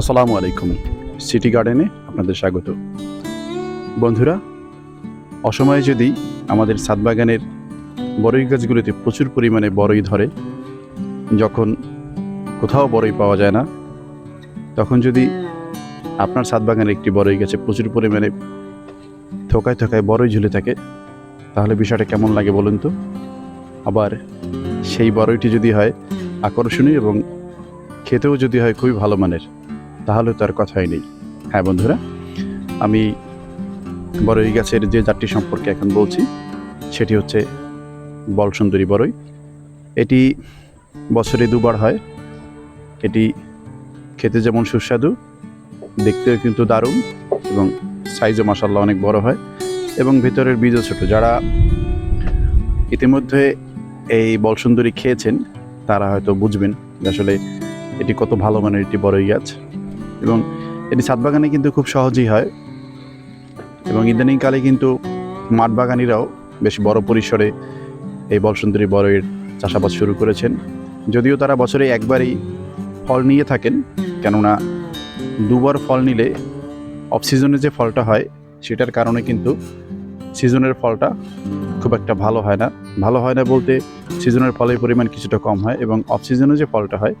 আসসালামু আলাইকুম। সিটি গার্ডেনে আপনাদের স্বাগত। বন্ধুরা, অসময়ে যদি আমাদের সাতবাগানের বরই গাছগুলিতে প্রচুর পরিমাণে বড়ই ধরে, যখন কোথাও বড়ই পাওয়া যায় না, তখন যদি আপনার সাতবাগানের একটি বরই গাছে প্রচুর পরিমাণে থোকায় থোকায় বড়ই ঝুলে থাকে, তাহলে বিষয়টা কেমন লাগে বলুন তো? আবার সেই বড়ইটি যদি হয় আকর্ষণীয় এবং খেতেও যদি হয় খুবই ভালো মানের। তাহলে তো আর কথাই নেই। হ্যাঁ বন্ধুরা, আমি বড়ই গাছের যে জাতটি সম্পর্কে এখন বলছি, সেটি হচ্ছে বলসুন্দরী বড়ই এটি বছরে দুবার হয়। এটি খেতে যেমন সুস্বাদু, দেখতেও কিন্তু দারুণ এবং সাইজও মাসাল্লাহ অনেক বড় হয় এবং ভেতরের বীজও ছোট। যারা ইতিমধ্যে এই বলসুন্দরী খেয়েছেন, তারা হয়তো বুঝবেন আসলে এটি কত ভালো মানের একটি বড়ই গাছ। এবং এটি ছাদ বাগানে কিন্তু খুব সহজেই হয়। এবং ইদানিংকালে কিন্তু মাঠ বাগানিরাও বেশ বড় পরিসরে এই বলসুন্দরী বড়ের চাষাবাদ শুরু করেছেন। যদিও তারা বছরে একবারই ফল নিয়ে থাকেন, কেননা দুবার ফল নিলে অফ সিজনে যে ফলটা হয়, সেটার কারণে কিন্তু সিজনের ফলটা খুব একটা ভালো হয় না। ভালো হয় না বলতে সিজনের ফলের পরিমাণ কিছুটা কম হয় এবং অফ সিজনে যে ফলটা হয়,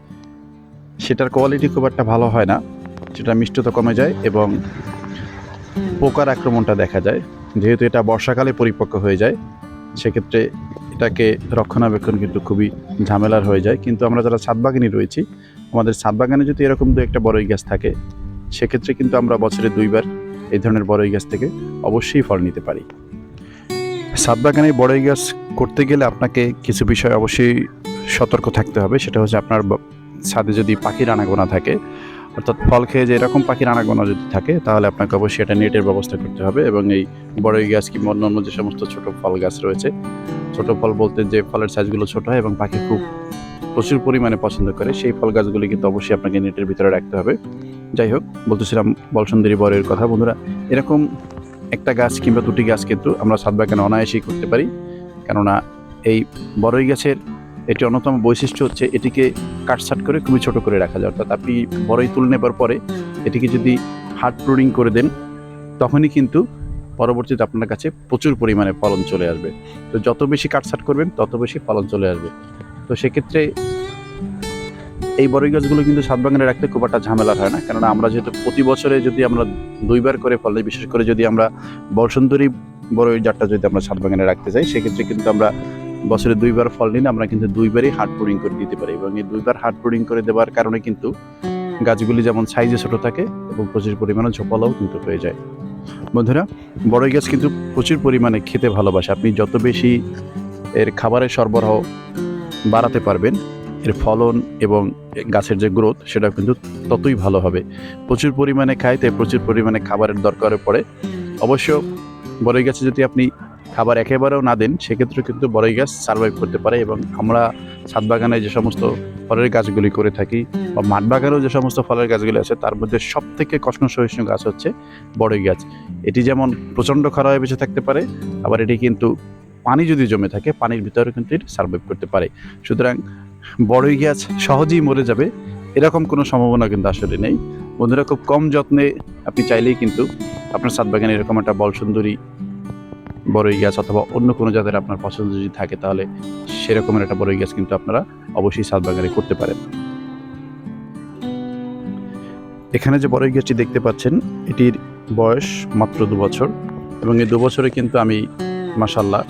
সেটার কোয়ালিটি খুব একটা ভালো হয় না। সেটা মিষ্টতা কমে যায় এবং পোকার আক্রমণটা দেখা যায়। যেহেতু এটা বর্ষাকালে পরিপক্ক হয়ে যায়, সেক্ষেত্রে এটাকে রক্ষণাবেক্ষণ কিন্তু খুবই ঝামেলার হয়ে যায়। কিন্তু আমরা যারা ছাদ রয়েছি, আমাদের ছাদ বাগানে যদি এরকম দু একটা বড়ই গাছ থাকে, সেক্ষেত্রে কিন্তু আমরা বছরে দুইবার এই ধরনের বড়ই গাছ থেকে অবশ্যই ফল নিতে পারি। ছাদ বাগানে বড়ই গাছ করতে গেলে আপনাকে কিছু বিষয় অবশ্যই সতর্ক থাকতে হবে। সেটা হচ্ছে আপনার ছাদে যদি পাখির আনাগোনা থাকে অর্থাৎ ফল খেয়ে যে এরকম পাখির আনাগোনা যদি থাকে, তাহলে আপনাকে অবশ্যই এটা নেটের ব্যবস্থা করতে হবে এবং এই বড়ই গাছ কিংবা অন্যান্য যে সমস্ত ছোট ফল গাছ রয়েছে, ছোট ফল বলতে যে ফলের সাইজগুলো ছোট হয় এবং পাখি খুব প্রচুর পরিমাণে পছন্দ করে, সেই ফল গাছগুলি কিন্তু অবশ্যই আপনাকে নেটের ভিতরে রাখতে হবে। যাই হোক, বলতেছিলাম বলসুন্দরী বরের কথা, বন্ধুরা, এরকম একটা গাছ কিংবা দুটি গাছ কিন্তু আমরা ছাদ বাগানে অনায়াসেই করতে পারি। কেননা এই বড়ই গাছের এটি অন্যতম বৈশিষ্ট্য হচ্ছে এটিকে কাটছাট করে খুবই ছোট করে রাখা যায়। অর্থাৎ আপনি বড়ই তুলে নেবার পরে এটিকে যদি হার্ড প্রুডিং করে দেন, তখনই কিন্তু পরবর্তীতে আপনার কাছে প্রচুর পরিমাণে ফলন চলে আসবে। তো যত বেশি কাটছাট করবেন, তত বেশি ফলন চলে আসবে। তো সেক্ষেত্রে এই বড়ই গাছগুলো কিন্তু সাত বাগানে রাখতে খুব একটা ঝামেলা হয় না। কেননা আমরা যেহেতু প্রতি বছরে যদি আমরা দুইবার করে ফল বিশেষ করে যদি আমরা বসন্তরী বড়ই জাতটা যদি আমরা সাত বাগানে রাখতে চাই, সেক্ষেত্রে কিন্তু আমরা বছরে দুইবার ফল নিলে আমরা কিন্তু দুইবারই হার্ড প্রুডিং করে দিতে পারি এবং এই দুইবার হার্ড প্রুডিং করে দেওয়ার কারণে কিন্তু গাছগুলি যেমন সাইজে ছোট থাকে এবং প্রচুর পরিমাণে ঝোপালাও কিন্তু হয়ে যায়। বন্ধুরা বড়ই গাছ কিন্তু প্রচুর পরিমাণে খেতে ভালোবাসে। আপনি যত বেশি এর খাবারের সরবরাহ বাড়াতে পারবেন এর ফলন এবং গাছের যে গ্রোথ সেটা কিন্তু ততই ভালো হবে। প্রচুর পরিমাণে খায় তাই প্রচুর পরিমাণে খাবারের দরকারে পড়ে। অবশ্য বড়ই গাছে যদি আপনি খাবার একেবারেও না দেন সেক্ষেত্রে কিন্তু বড়ই গাছ সার্ভাইভ করতে পারে এবং আমরা ছাদ বাগানে যে সমস্ত ফলের গাছগুলি করে থাকি বা মাঠ বাগানেও যে সমস্ত ফলের গাছগুলি আছে তার মধ্যে সব থেকে কষ্ণ সহিষ্ণু গাছ হচ্ছে বড়ই গাছ। এটি যেমন প্রচণ্ড খরায় বেঁচে থাকতে পারে আবার এটি কিন্তু পানি যদি জমে থাকে পানির ভিতরে কিন্তু এটি সার্ভাইভ করতে পারে। সুতরাং বড়ই গাছ সহজেই মরে যাবে এরকম কোনো সম্ভাবনা কিন্তু আসলে নেই। বন্ধুরা খুব কম যত্নে আপনি চাইলেই কিন্তু আপনার ছাদ বাগানে এরকম একটা বল সুন্দরী বড়ই গাছ অথবা অন্য কোনো জাতের আপনার পছন্দ যদি থাকে তাহলে সেরকমের একটা বড়ই গাছ কিন্তু আপনারা অবশ্যই ছাদ বাগানে করতে পারেন। এখানে যে বড়ই গাছটি দেখতে পাচ্ছেন, এটির বয়স মাত্র দু বছর এবং এই দু বছরে কিন্তু আমি মাসাল্লাহ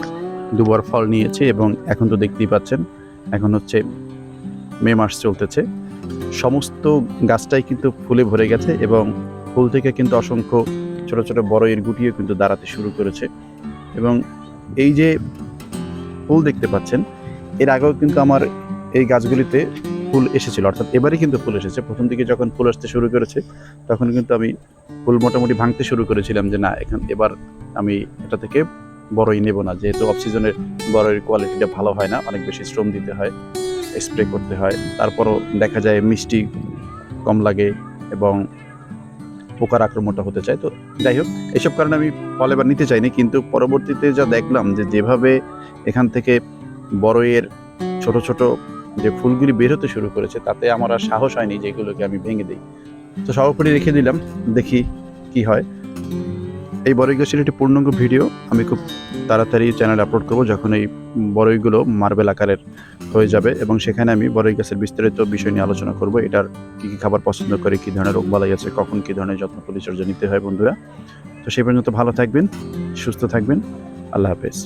দুবার ফল নিয়েছি এবং এখন তো দেখতেই পাচ্ছেন, এখন হচ্ছে মে মাস চলতেছে। সমস্ত গাছটাই কিন্তু ফুলে ভরে গেছে এবং ফুল থেকে কিন্তু অসংখ্য ছোট ছোট বড়ইয়ের গুটিও কিন্তু দাঁড়াতে শুরু করেছে। এবং এই যে ফুল দেখতে পাচ্ছেন, এর আগেও কিন্তু আমার এই গাছগুলিতে ফুল এসেছিল। অর্থাৎ এবারই কিন্তু ফুল এসেছে। প্রথম দিকে যখন ফুল আসতে শুরু করেছে, তখন কিন্তু আমি ফুল মোটামুটি ভাঙতে শুরু করেছিলাম যে না, এখন এবার আমি এটা থেকে বড়ই নেব না। যেহেতু অফ সিজনের বড়ের কোয়ালিটিটা ভালো হয় না, অনেক বেশি শ্রম দিতে হয়, স্প্রে করতে হয়। তারপরও দেখা যায় মিষ্টি কম লাগে এবং পোকার আক্রমণটা হতে চায়। তো যাই হোক, এসব কারণে আমি ফল এবার নিতে চাইনি, কিন্তু পরবর্তীতে যা দেখলাম যে যেভাবে এখান থেকে বড়ইয়ের ছোট ছোট যে ফুলগুলি বের হতে শুরু করেছে, তাতে আমার আর সাহস হয়নি যেগুলোকে আমি ভেঙে দিই। তো সর্বোপরি রেখে দিলাম, দেখি কি হয়। এই বড়ই গাছের একটি পূর্ণাঙ্গ ভিডিও, আমি খুব তাড়াতাড়ি চ্যানেল আপলোড করব যখন এই বড়ইগুলো মার্বেল আকারের হয়ে যাবে এবং সেখানে আমি বড়ই গাছের বিস্তারিত বিষয় নিয়ে আলোচনা করব, এটার কী কী খাবার পছন্দ করে, কী ধরনের রোগবালাই আছে, কখন কী ধরনের যত্ন পরিচর্যা নিতে হয় বন্ধুরা। তো সেই পর্যন্ত ভালো থাকবেন, সুস্থ থাকবেন, আল্লাহ হাফেজ।